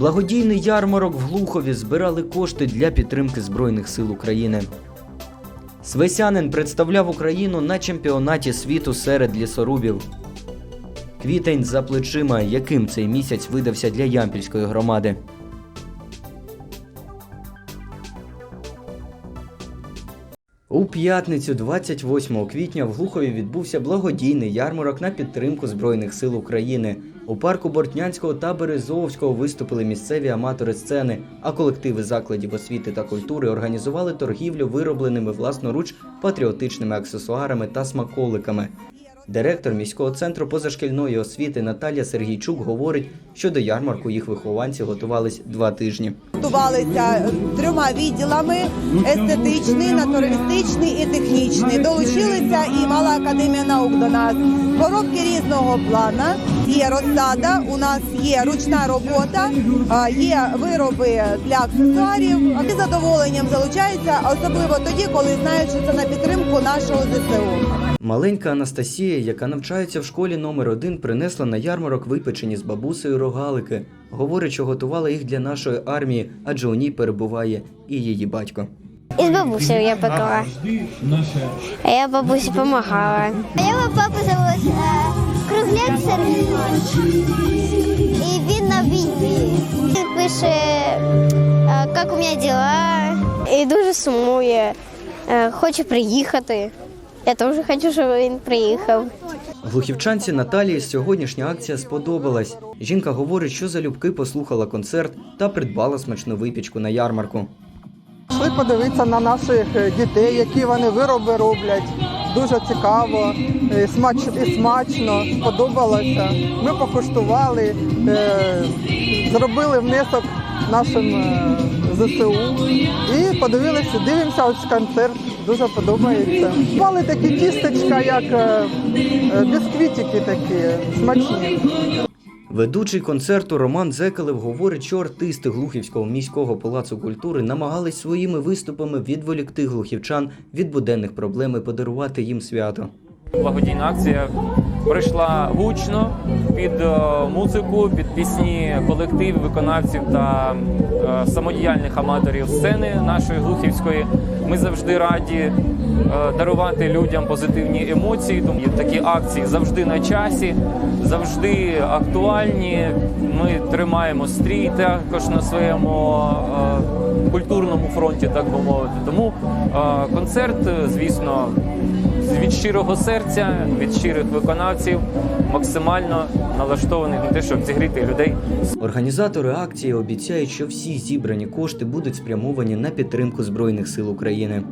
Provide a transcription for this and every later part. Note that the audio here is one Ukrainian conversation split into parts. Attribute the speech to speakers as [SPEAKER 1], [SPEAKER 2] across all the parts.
[SPEAKER 1] Благодійний ярмарок в Глухові збирали кошти для підтримки Збройних сил України. Свесянин представляв Україну на чемпіонаті світу серед лісорубів. Квітень за плечима, яким цей місяць видався для Ямпільської громади. У п'ятницю, 28 квітня, в Глухові відбувся благодійний ярмарок на підтримку Збройних сил України. У парку Бортнянського та Березовського виступили місцеві аматори сцени, а колективи закладів освіти та культури організували торгівлю виробленими власноруч патріотичними аксесуарами та смаколиками. Директор міського центру позашкільної освіти Наталія Сергійчук говорить, що до ярмарку їх вихованці готувались два тижні.
[SPEAKER 2] Готувалися трьома відділами: естетичний, натуралістичний і технічний. Долучилися і мала академія наук до нас. Коробки різного плана. Є розсада. У нас є ручна робота, а, є вироби для аксесуарів. З задоволенням залучаються, особливо тоді, коли знають, що це на підтримку нашого ЗСУ.
[SPEAKER 1] Маленька Анастасія, яка навчається в школі номер 1 принесла на ярмарок випечені з бабусею рогалики. Говорить, що готувала їх для нашої армії, адже у ній перебуває і її батько.
[SPEAKER 3] І з бабусею я пекла. А я бабусі допомагала. А я папу Кругляк Сергій. І він на війні. Він пише, е, як у мене діла. І дуже сумує. Е, Хоче приїхати. Я теж хочу, щоб він приїхав.
[SPEAKER 1] Глухівчанці Наталії сьогоднішня акція сподобалась. Жінка говорить, що залюбки послухала концерт та придбала смачну випічку на ярмарку.
[SPEAKER 4] Пішли подивитися на наших дітей, які вони вироби роблять. Дуже цікаво, і смач, смачно, сподобалося. Ми покуштували, е, зробили внесок нашим е, ЗСУ і подивилися, дивимося ось концерт. Дуже подобається. Мали такі тістечка, як е, е, бісквітики такі, смачні.
[SPEAKER 1] Ведучий концерту Роман Зекалев говорить, що артисти Глухівського міського палацу культури намагались своїми виступами відволікти глухівчан від буденних проблем і подарувати їм свято.
[SPEAKER 5] Благодійна акція пройшла гучно під е, музику, під пісні колективів, виконавців та е, самодіяльних аматорів сцени нашої глухівської. Ми завжди раді е, дарувати людям позитивні емоції. Тому такі акції завжди на часі, завжди актуальні. Ми тримаємо стрій також на своєму культурному фронті, так би мовити. Тому концерт, звісно, від щирого серця, від щирих виконавців, максимально налаштований на те, щоб зігріти людей
[SPEAKER 1] Організатори акції обіцяють, що всі зібрані кошти будуть спрямовані на підтримку Збройних сил України.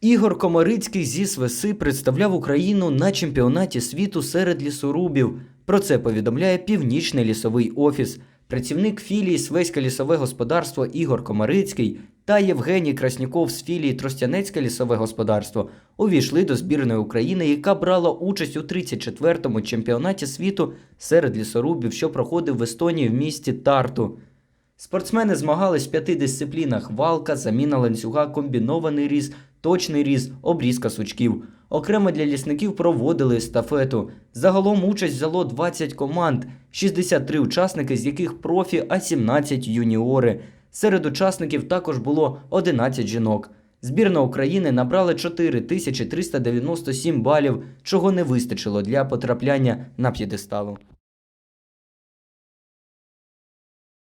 [SPEAKER 1] Ігор Комарицький зі Свеси представляв Україну на чемпіонаті світу серед лісорубів. Про це повідомляє Північний лісовий офіс. Працівник філії Свеське лісове господарство Ігор Комарицький та Євгеній Краснюков з філії Тростянецьке лісове господарство увійшли до збірної України, яка брала участь у 34-му чемпіонаті світу серед лісорубів, що проходив в Естонії в місті Тарту. Спортсмени змагались в п'яти дисциплінах: валка, заміна ланцюга, комбінований різ, точний різ, обрізка сучків. Окремо для лісників проводили естафету. Загалом участь взяло 20 команд, 63 учасники, з яких профі, а 17 юніори. Серед учасників також було 11 жінок. Збірна України набрала 4397 балів, чого не вистачило для потрапляння на п'єдесталу.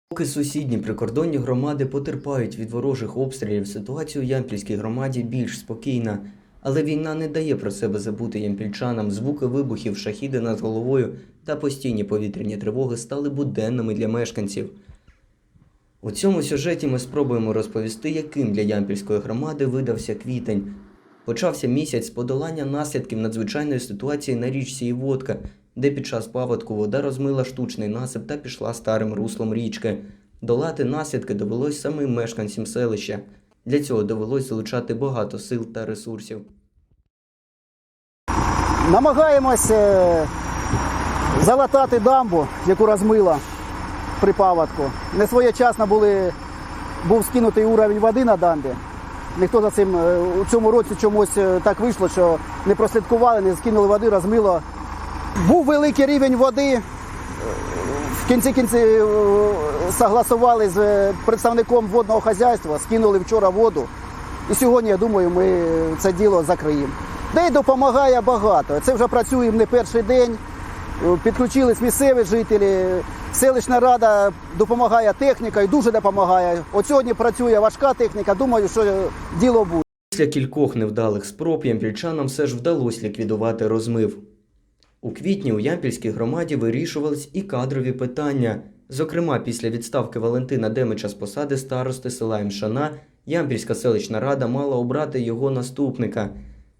[SPEAKER 1] Поки сусідні прикордонні громади потерпають від ворожих обстрілів, ситуація у Ямпільській громаді більш спокійна. Але війна не дає про себе забути ямпільчанам. Звуки вибухів, шахіди над головою та постійні повітряні тривоги стали буденними для мешканців. У цьому сюжеті ми спробуємо розповісти, яким для Ямпільської громади видався квітень. Почався місяць з подолання наслідків надзвичайної ситуації на річці Іводка, де під час паводку вода розмила штучний насип та пішла старим руслом річки. Долати наслідки довелось самим мешканцям селища. Для цього довелось залучати багато сил та ресурсів.
[SPEAKER 6] Намагаємось е, залатати дамбу, яку розмила при паводку. Не своєчасно були, був скинутий уровень води на дамбі. ніхто за цим е, у цьому році чомусь е, так вийшло, що не прослідкували, не скинули води, розмило. Був великий рівень води. В кінці кінці согласували з представником водного хазяйства, скинули вчора воду. І сьогодні, я думаю, ми це діло закриємо. Де й допомагає багато. Це вже працюємо не перший день. Е, Підключились місцеві жителі. Селищна рада допомагає техніка і дуже допомагає. От сьогодні працює важка техніка. Думаю, що діло буде.
[SPEAKER 1] Після кількох невдалих спроб ямпільчанам все ж вдалося ліквідувати розмив. У квітні у Ямпільській громаді вирішувались і кадрові питання. Зокрема, після відставки Валентина Демича з посади старости села Імшана, Ямпільська селищна рада мала обрати його наступника.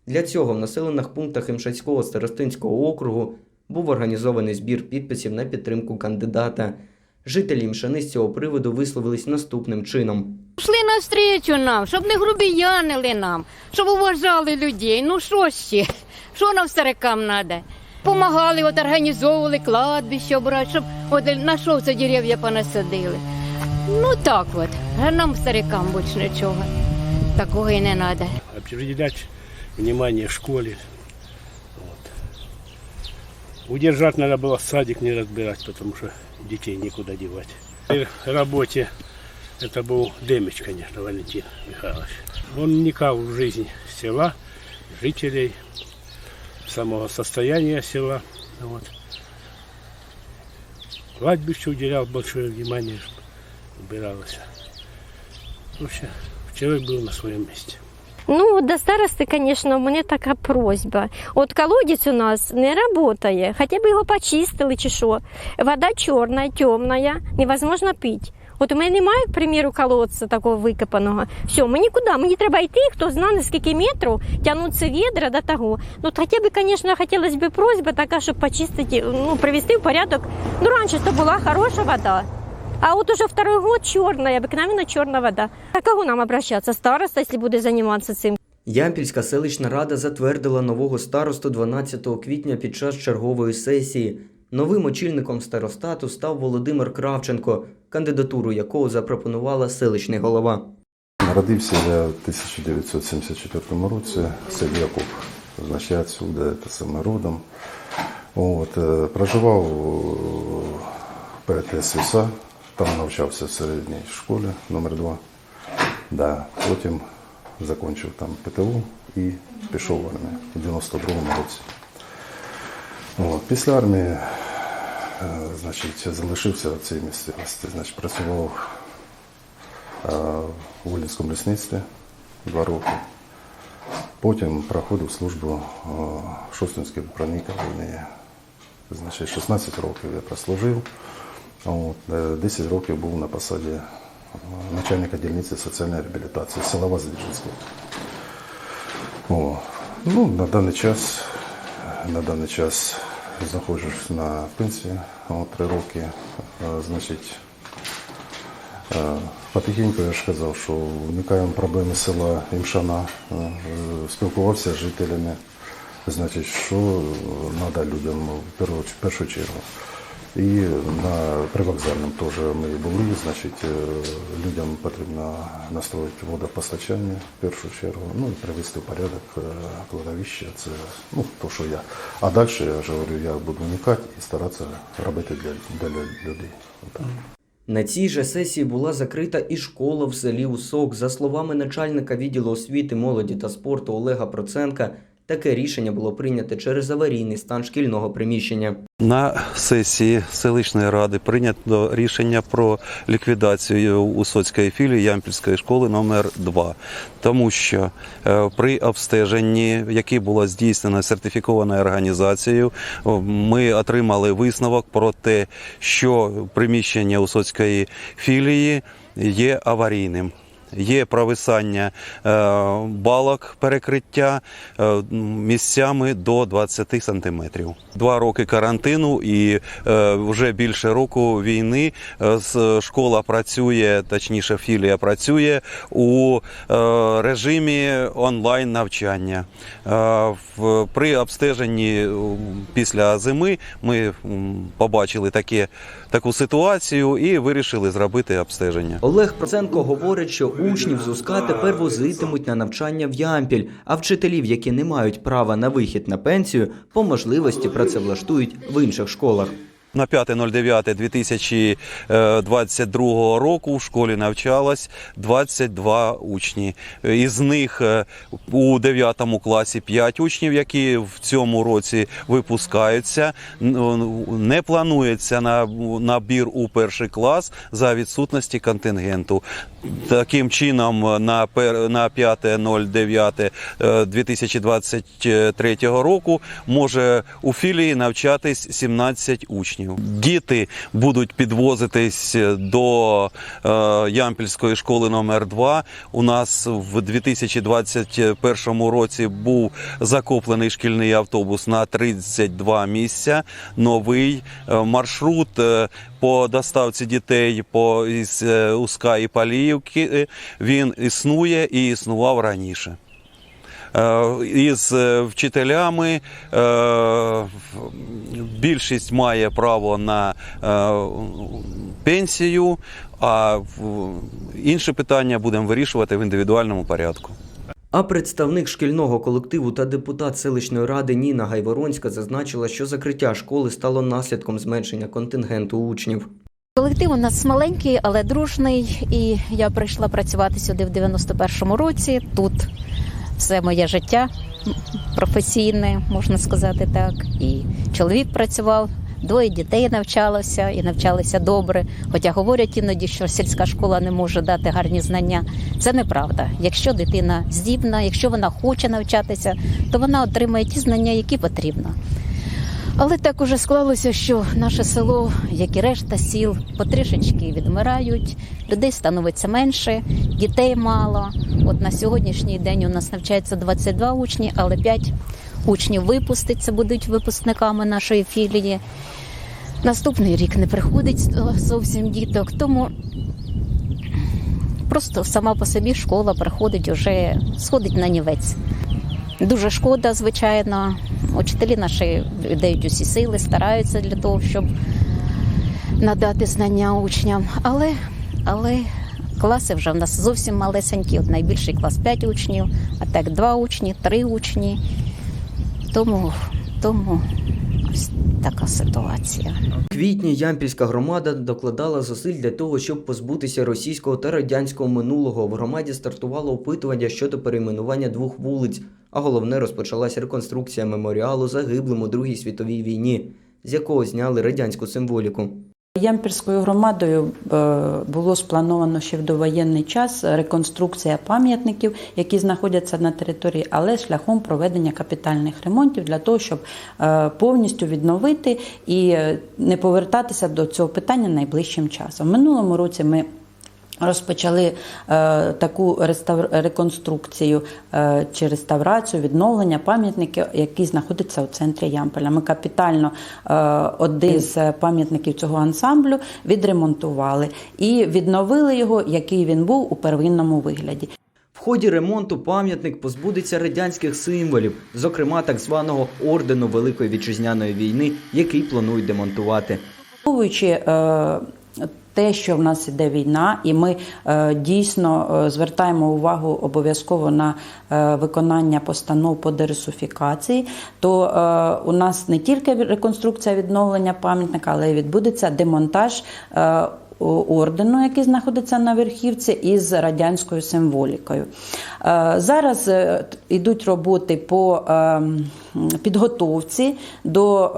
[SPEAKER 1] Для цього в населених пунктах Імшацького старостинського округу був організований збір підписів на підтримку кандидата. Жителі Імшани з цього приводу висловились наступним чином.
[SPEAKER 7] Пішли навстрічу нам, щоб не грубіянили нам, щоб уважали людей. Ну що ще? Що нам старикам треба? Помагали, от організовували кладбище брати, щоб от на що це дерев'я понасадили. Ну так от, а нам старикам більше нічого. Такого і не треба.
[SPEAKER 8] Внимание школе. Вот. Удержать надо было садик не разбирать, потому что детей некуда девать. И работе это был Демич, конечно, Валентин Михайлович. Он вникал в жизнь села, жителей, самого состояния села. Вот. Кладбищу уделял большое внимание, убиралось. Вообще, человек был на своем месте.
[SPEAKER 9] Ну, до старости, звісно, у мене така просьба. От колодець у нас не працює, хоча б його почистили чи що. Вода чорна, темна, невозможно пити. От у мене немає, к примеру, колодця такого викопаного. Все, мені куди? Мені треба йти, хто знає, на скільки метрів тягнуться відра до того. Ну, хоча б, звісно, хотілося б просьба така, щоб почистити, ну, привести в порядок. Ну, раніше то була хороша вода. А вот уже второй год черная, обыкновенно черная вода. А кого нам обращаться? Староста, если будет заниматься цим?
[SPEAKER 1] Ямпільська селищна рада затвердила нового старосту 12 квітня під час чергової сесії. Новим очільником старостату став Володимир Кравченко, кандидатуру якого запропонувала селищний голова.
[SPEAKER 10] Народився я в 1974 році в селі Якуб. Значить, я отсюда, це саме родом. От, е, проживав перед ССА, там навчався в середній школі номер 2 Да. Потім закінчив там ПТУ і пішов в армію у 92-му році. От, після армії е, значить, залишився в цій місцевості. Значить, працював е, в Волинському лісництві два роки. Потім проходив службу е, в Шостинській управлінні. Значить, 16 років я прослужив. От, е, 10 років був на посаді е, начальника дільниці соціальної реабілітації села Воздвиженське. О, ну, на даний час, на даний час знаходжусь на пенсії от, три роки. Е, Значить, е, потихеньку я ж казав, що вникаємо в проблеми села Імшана, е, е, спілкувався з жителями. Значить, що треба людям в першу чергу. І на привокзальному теж ми були, значить, е, людям потрібно настроїти водопостачання в першу чергу, ну і привести в порядок е, кладовище, це ну, то, що я. А далі, я ж говорю, я буду вникати і старатися робити для, для людей.
[SPEAKER 1] На цій же сесії була закрита і школа в селі Усок. За словами начальника відділу освіти, молоді та спорту Олега Проценка, таке рішення було прийнято через аварійний стан шкільного приміщення.
[SPEAKER 11] На сесії селищної ради прийнято рішення про ліквідацію Усоцької філії Ямпільської школи номер 2 тому що е, при обстеженні, яке було здійснено сертифікованою організацією, ми отримали висновок про те, що приміщення Усоцької філії є аварійним. Є провисання е, балок перекриття е, місцями до 20 сантиметрів. Два роки карантину і е, вже більше року війни. Школа працює, точніше, філія працює у режимі онлайн навчання. При обстеженні після зими ми побачили таке, таку ситуацію і вирішили зробити обстеження.
[SPEAKER 1] Олег Проценко говорить, що учнів з УСКА тепер возитимуть на навчання в Ямпіль, а вчителів, які не мають права на вихід на пенсію, по можливості працевлаштують в інших школах.
[SPEAKER 11] На 5.09.2022 року в школі навчалось 22 учні. Із них е, у 9 класі 5 учнів, які в цьому році випускаються. Не планується на набір у перший клас за відсутності контингенту. Таким чином, на пер- на 5.09.2023 року може у філії навчатись 17 учнів. Діти будуть підвозитись до е, Ямпільської школи номер 2 У нас в 2021 році був закуплений шкільний автобус на 32 місця. Новий е, маршрут е, по доставці дітей по із е, Уска і Паліївки. е, Він існує і існував раніше. Е, Із е, вчителями е, більшість має право на пенсію, а інші питання будемо вирішувати в індивідуальному порядку.
[SPEAKER 1] А представник шкільного колективу та депутат селищної ради Ніна Гайворонська зазначила, що закриття школи стало наслідком зменшення контингенту учнів.
[SPEAKER 12] Колектив у нас маленький, але дружний. І я прийшла працювати сюди в 91-му році. Тут все моє життя професійне, можна сказати так. І чоловік працював, двоє дітей навчалося і навчалися добре. Хоча говорять іноді, що сільська школа не може дати гарні знання. Це неправда. Якщо дитина здібна, якщо вона хоче навчатися, то вона отримає ті знання, які потрібно. Але так уже склалося, що наше село, як і решта сіл, потрішечки відмирають, людей становиться менше, дітей мало. От на сьогоднішній день у нас навчається 22 учні, але 5 учнів випуститься, будуть випускниками нашої філії. Наступний рік не приходить зовсім діток, тому просто сама по собі школа приходить уже сходить на нівець. Дуже шкода, звичайно. Учителі наші дають усі сили, стараються для того, щоб надати знання учням. Але, але класи вже в нас зовсім малесенькі. От найбільший клас 5 учнів, а так 2 учні, 3 учні. Тому, тому ось така ситуація.
[SPEAKER 1] В квітні Ямпільська громада докладала зусиль для того, щоб позбутися російського та радянського минулого. В громаді стартувало опитування щодо перейменування двох вулиць, а головне розпочалася реконструкція меморіалу загиблим у Другій світовій війні, з якого зняли радянську символіку.
[SPEAKER 13] Ямпільською громадою е, було сплановано ще в довоєнний час реконструкція пам'ятників, які знаходяться на території, але шляхом проведення капітальних ремонтів для того, щоб е, повністю відновити і е, не повертатися до цього питання найближчим часом. В минулому році ми Розпочали е, таку реставр... реконструкцію е, чи реставрацію, відновлення пам'ятників, які знаходяться у центрі Ямполя. Ми капітально е, один з пам'ятників цього ансамблю відремонтували і відновили його, який він був у первинному вигляді.
[SPEAKER 1] В ході ремонту пам'ятник позбудеться радянських символів, зокрема так званого ордену Великої вітчизняної війни, який планують демонтувати.
[SPEAKER 13] Враховуючи те, що в нас іде війна, і ми е, дійсно е, звертаємо увагу обов'язково на е, виконання постанов по дерусифікації, то у нас не тільки реконструкція відновлення пам'ятника, але й відбудеться демонтаж. Ордену, який знаходиться на верхівці, із радянською символікою. Зараз йдуть роботи по е, підготовці до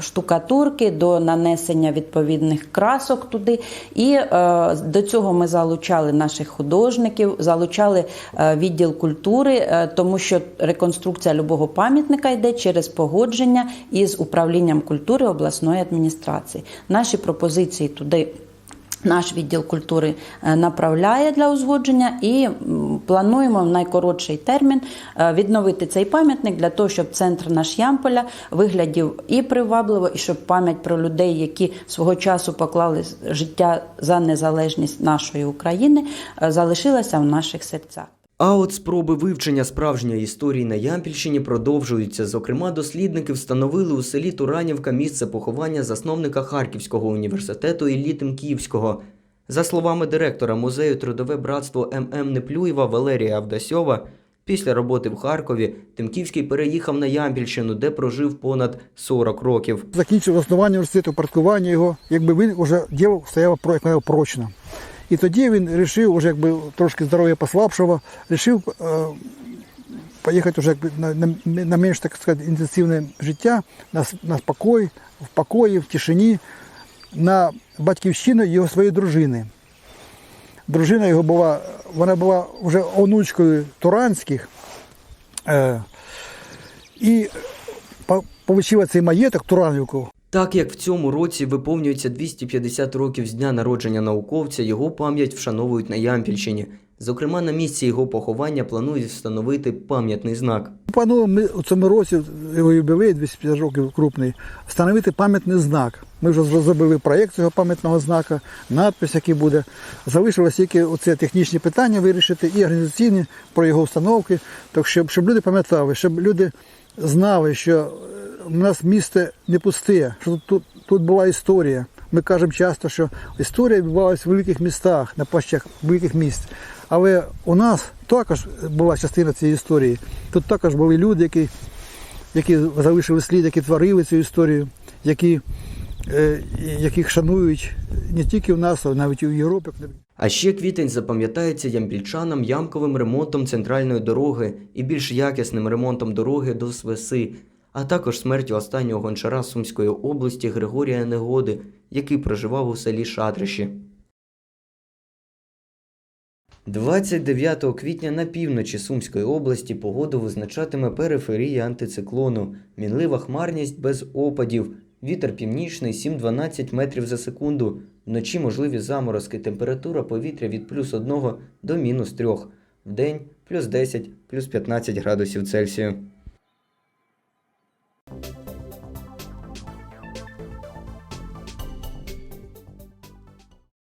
[SPEAKER 13] штукатурки, до нанесення відповідних красок туди. І е, до цього ми залучали наших художників, залучали е, відділ культури, е, тому що реконструкція любого пам'ятника йде через погодження із управлінням культури обласної адміністрації. Наші пропозиції туди. Наш відділ культури е, направляє для узгодження і плануємо в найкоротший термін е, відновити цей пам'ятник для того, щоб центр наш Ямполя виглядів і привабливо, і щоб пам'ять про людей, які свого часу поклали життя за незалежність нашої України, е, залишилася в наших серцях.
[SPEAKER 1] А от спроби вивчення справжньої історії на Ямпільщині продовжуються. Зокрема, дослідники встановили у селі Туранівка місце поховання засновника Харківського університету Іллі Тимківського. За словами директора музею Трудове братство ММ Неплюєва Валерія Авдасьова, після роботи в Харкові Тимківський переїхав на Ямпільщину, де прожив понад 40 років.
[SPEAKER 14] закінчив основання університету, парткування його, якби він вже діло стояло прочно. І тоді він вирішив, уже якби трошки здоров'я послабшого, вирішив е, поїхати вже на, на, на менш так сказати, інтенсивне життя, на, на спокій, в покої, в тишині, на батьківщину його своєї дружини. Дружина його була, вона була вже онучкою Туранських. Е, і по- получила цей маєток Туранівку.
[SPEAKER 1] Так як в цьому році виповнюється 250 років з дня народження науковця, його пам'ять вшановують на Ямпільщині. Зокрема, на місці його поховання планують встановити пам'ятний знак.
[SPEAKER 14] Плануємо ми у цьому році його юбілей 250 років крупний, встановити пам'ятний знак. Ми вже зробили проєкт цього пам'ятного знака, надпис, який буде. Залишилось тільки оце технічні питання вирішити і організаційні про його установки, так щоб, щоб люди пам'ятали, щоб люди знали, що у нас місто не пусте, що тут, тут, тут була історія. Ми кажемо часто, що історія відбувалася в великих містах, на площах великих міст. Але у нас також була частина цієї історії. Тут також були люди, які, які залишили слід, які творили цю історію, які, е, яких шанують не тільки в нас, а навіть і в Європі.
[SPEAKER 1] А ще квітень запам'ятається ямпільчанам ямковим ремонтом центральної дороги і більш якісним ремонтом дороги до Свеси, а також смертю останнього гончара Сумської області Григорія Негоди, який проживав у селі Шатрищі. 29 квітня на півночі Сумської області погоду визначатиме периферія антициклону, мінлива хмарність без опадів, вітер північний 7-12 метрів за секунду, вночі можливі заморозки, температура повітря від плюс 1 до мінус 3, вдень плюс 10, плюс 15 градусів Цельсію.